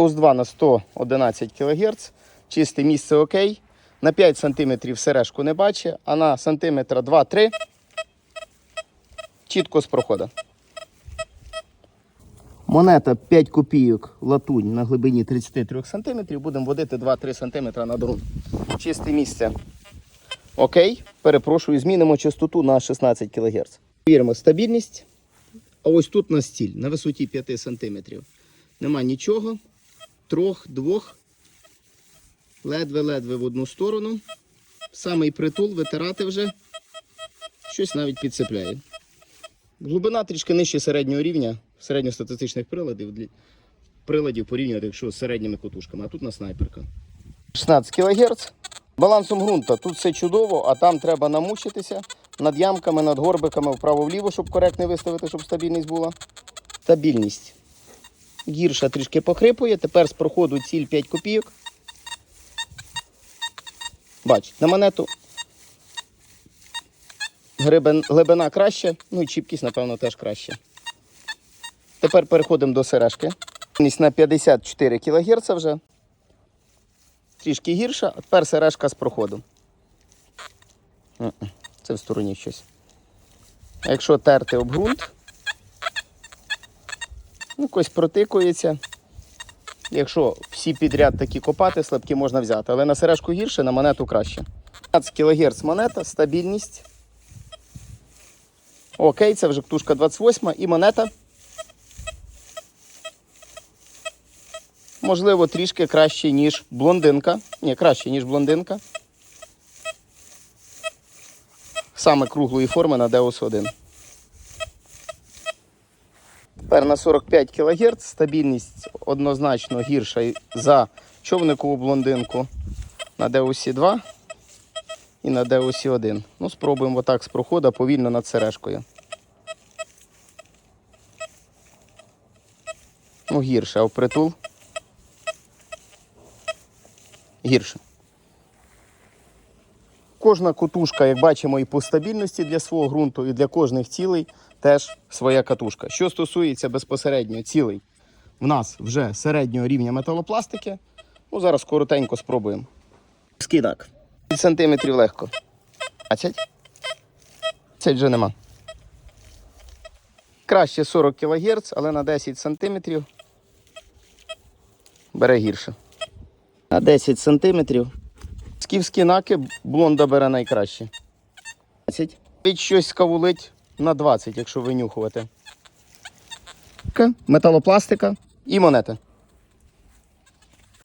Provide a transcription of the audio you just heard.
Деус 2 на 111 кГц. Чисте місце окей. На 5 см сережку не бачить, а на сантиметра 2-3 чітко з проходу. Монета 5 копійок латунь на глибині 33 см. Будемо водити 2-3 см на ґрунт. Чисте місце. Окей. Перепрошую, змінимо частоту на 16 кГц. Віримо стабільність. А ось тут на стіль на висоті 5 см. Нема нічого. Трьох, двох. Ледве-ледве в одну сторону. Самий притул витирати вже. Щось навіть підцепляє. Глибина трішки нижче середнього рівня середньостатистичних приладів, приладів порівняно, якщо з середніми котушками, а тут на снайперка. 16 кГц. Балансом ґрунту тут все чудово, а там треба намучитися над ямками, над горбиками вправо-вліво, щоб коректно виставити, щоб стабільність була. Стабільність. Гірша трішки похрипує. Тепер з проходу ціль 5 копійок. Бачите, на монету глибина краще, ну і чіпкість, напевно, теж краще. Тепер переходимо до сережки. На 54 кГц вже. Трішки гірша, а тепер сережка з проходом. Це в стороні щось. Якщо терти об ґрунт, ну, якось протикується. Якщо всі підряд такі копати, слабкі можна взяти. Але на сережку гірше, на монету краще. 15 кГц монета, стабільність. Окей, це вже ктушка 28 і монета. Можливо, трішки краще, ніж блондинка. Ні, краще, ніж блондинка. Саме круглої форми на Deus 1. Тепер на 45 кГц стабільність однозначно гірша за човникову блондинку на Deus 2 і на Deus 1. Ну, спробуємо отак з проходу повільно над сережкою. Ну, гірше, а впритул. Гірше. Кожна катушка, як бачимо, і по стабільності для свого ґрунту, і для кожних цілей теж своя катушка. Що стосується безпосередньо цілей, в нас вже середнього рівня металопластики. Ну, зараз коротенько спробуємо. Скидак. 5 сантиметрів легко. 20. Це вже нема. Краще 40 кГц, але на 10 сантиметрів бере гірше. На 10 сантиметрів. Скіфські наки блонда бере найкраще. 20. Під щось скавулить на 20, якщо винюхувати. Металопластика і монета.